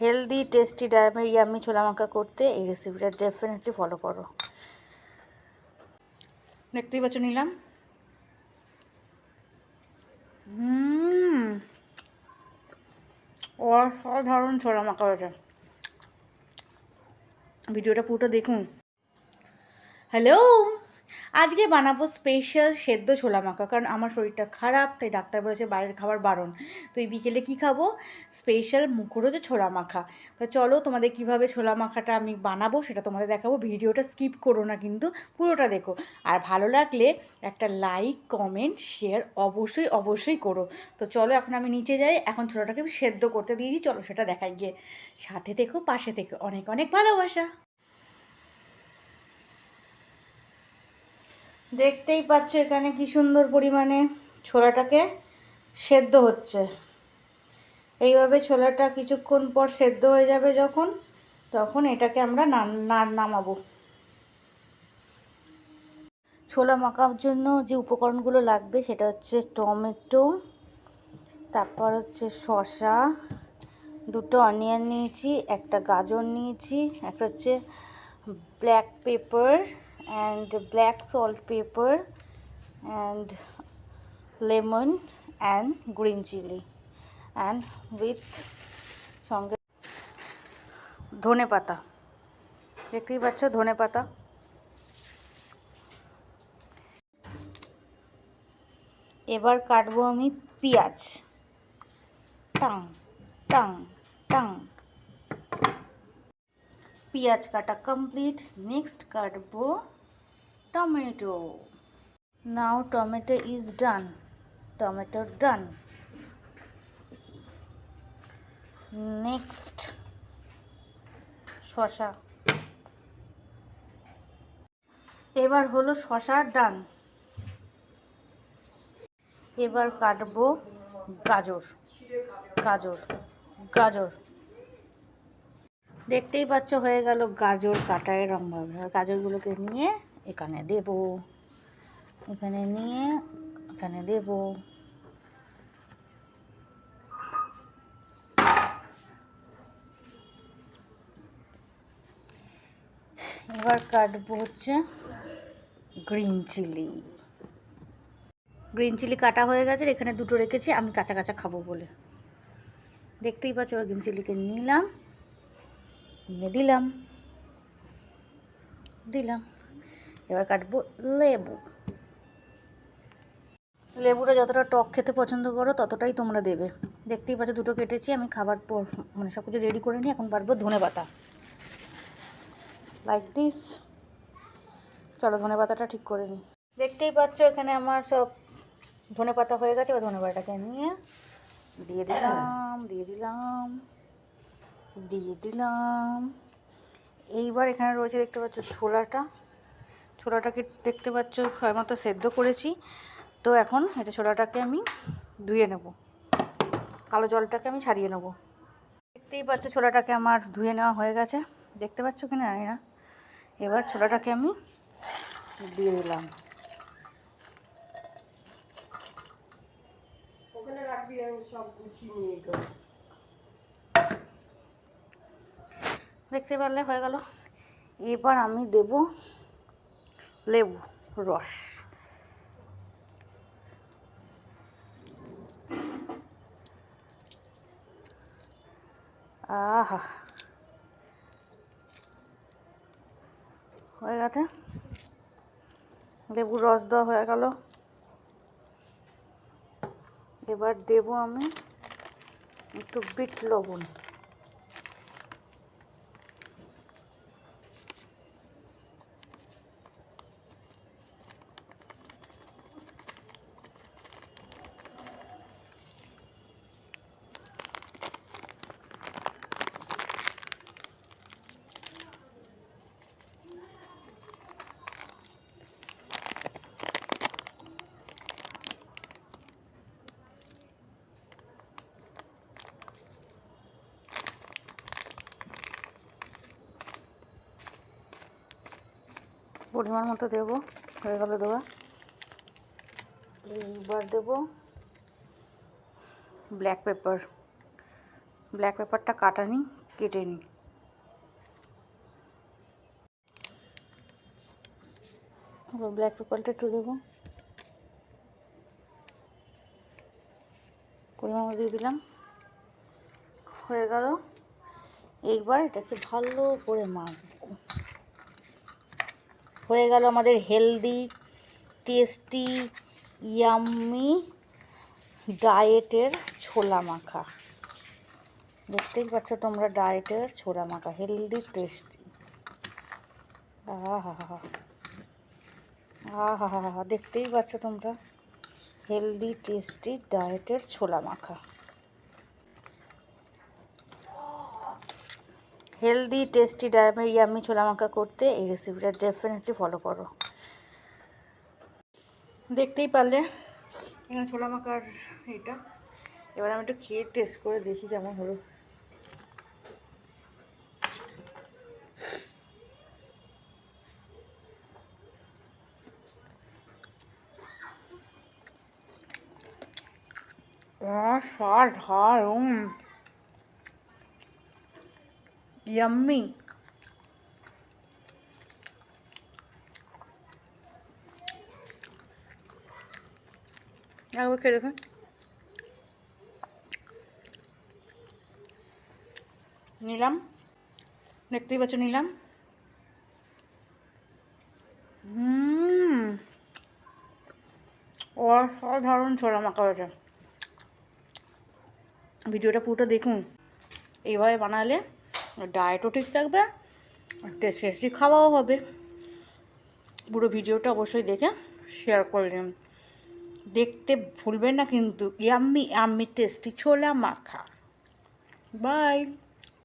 Healthy tasty ডায়ামের yummy ছোলা মাখা করতে এই রেসিপিটা ডেফিনেটলি ফলো করো। দেখতেই পাচ্ছ নিলাম। হুম। অসাধারণ ছোলা মাখা হয়েছে। ভিডিওটা পুরোটা দেখুন। হ্যালো আজকে বানাবো স্পেশাল সেদ্ধ ছোলা মাখা, কারণ আমার শরীরটা খারাপ, তাই ডাক্তার বলেছে বাইরের খাবার বারণ। তো এই বিকেলে কী খাব? স্পেশাল মুখরোচে ছোলা মাখা। তো চলো তোমাদের কীভাবে ছোলা মাখাটা আমি বানাবো সেটা তোমাদের দেখাবো, ভিডিওটা স্কিপ করো না কিন্তু, পুরোটা দেখো। আর ভালো লাগলে একটা লাইক কমেন্ট শেয়ার অবশ্যই অবশ্যই করো। তো চলো এখন আমি নিচে যাই, এখন ছোলাটাকে সেদ্ধ করতে দিয়েছি, চলো সেটা দেখাই গিয়ে। সাথে থেকো, পাশে থেকো। অনেক অনেক ভালোবাসা! দেখতেই পাচ্ছ এখানে কি সুন্দর পরিমাণে ছোলাটাকে সেদ্ধ হচ্ছে। এইভাবে ছোলাটা কিছুক্ষণ পর সেদ্ধ হয়ে যাবে যখন, তখন এটাকে আমরা নামাবো। ছোলা মাখার জন্য যে উপকরণগুলো লাগবে সেটা হচ্ছে টমেটো, তারপর হচ্ছে শসা, দুটো অনিয়ন নিয়েছি, একটা গাজর নিয়েছি, একটা হচ্ছে black pepper and black salt pepper and lemon and green chili and with সঙ্গে ধনে পাতা। দেখতেই পাচ্ছ ধনে পাতা। এবার কাটবো আমি পেঁয়াজ। টাং টাং টাং। পেঁয়াজ কাটা কমপ্লিট নেক্সট কাটবো tomato. Now tomato is done. Tomato done. Next. শশা। এবার হলো শশা ডান। এবার কাটবো গাজর। গাজর। গাজর। দেখতেই পাচ্ছ হয়ে গেল গাজর কাটা এরমভাবে গাজরগুলোকে নিয়ে এখানে দেব। এখানে নিয়ে এখানে দেব। এবার কাটবো হচ্ছে গ্রিন চিলি। গ্রিন চিলি কাটা হয়ে গেছে এখানে দুটো রেখেছি, আমি কাঁচা কাঁচা খাব বলে। দেখতেই পাচ্ছ, গ্রিন চিলিকে নিলাম, নিয়ে দিলাম দিলাম। এবার কাটবো লেবু। লেবুটা যতটা টক খেতে পছন্দ করো, ততটাই তোমরা দেবে। দেখতেই পাচ্ছ দুটো কেটেছি, আমি খাবার পর মানে সব কিছু রেডি করে নিই এখন পারব ধনে পাতা। লাইক দিস চলো ধনে পাতাটা ঠিক করে নিই। দেখতেই পাচ্ছ এখানে আমার সব ধনে পাতা হয়ে গেছে, এবার ধনে পাতাটাকে নিয়ে দিয়ে দিলাম দিয়ে দিলাম দিয়ে দিলাম। এইবার এখানে রয়েছে দেখতে পাচ্ছ ছোলাটা। ছোলাটাকে দেখতে পাচ্ছ মতো সেদ্ধ করেছি। তো এখন এটা ছোলাটাকে আমি ধুয়ে নেব। কালো জলটাকে আমি ছাড়িয়ে নেব। দেখতেই পাচ্ছ ছোলাটাকে আমার ধুয়ে নেওয়া হয়ে গেছে। দেখতে পাচ্ছ কি না না। এবার ছোলাটাকে আমি দিয়ে দিলাম। দেখতে পারলে হয়ে গেল। এবার আমি দেব লেবু, রস। আহা। হয়ে গেছে। লেবুর রস দেওয়া হয়ে গেল। এবার দেব আমি একটু বিট লবণ। পরিমাণ মতো দেবো। হয়ে গেল দেওয়া। এইবার দেবো ব্ল্যাক পেপার ব্ল্যাক পেপারটা কাটা নিই কেটে নিই ব্ল্যাক পেপারটা একটু দেবো। পরিমাণ দিয়ে দিলাম। হয়ে গেল। এইবার এটাকে ভালো করে মাখবো। হয়ে গেল আমাদের হেলদি, টেস্টি, ইয়াম্মি ডায়েটের ছোলা মাখা। দেখতেই পাচ্ছ তোমরা ডায়েটের ছোলা মাখা, হেলদি, টেস্টি। আহা হা আহা হা দেখতেই পাচ্ছ তোমরা? হেলদি, টেস্টি ডায়েটের ছোলা মাখা। হেলদি টেস্টি ডায়েমের ইয়ামি ছোলা মাখা করতে এই রেসিপিটা ডেফিনেটলি ফলো করো। দেখতেই পারলে এখানে ছোলা মাখার এটা। এবার আমি একটু খেয়ে টেস্ট করে দেখি কেমন হলো। দারুণ ইয়াম্মি একবার খেয়ে দেখুন। নিলাম। দেখতেই পাচ্ছ, নিলাম। হুম। অসাধারণ ছোলা মাখা হয়েছে। ভিডিওটা পুরোটা দেখুন। এইভাবে বানালে ডায়েটও ঠিক থাকবে আর টেস্ট টেস্টি খাওয়াও হবে। পুরো ভিডিওটা অবশ্যই দেখে শেয়ার করে দিন। দেখতে ভুলবেন না কিন্তু ইয়াম্মি আম্মি টেস্টি ছোলা মাখা। বাই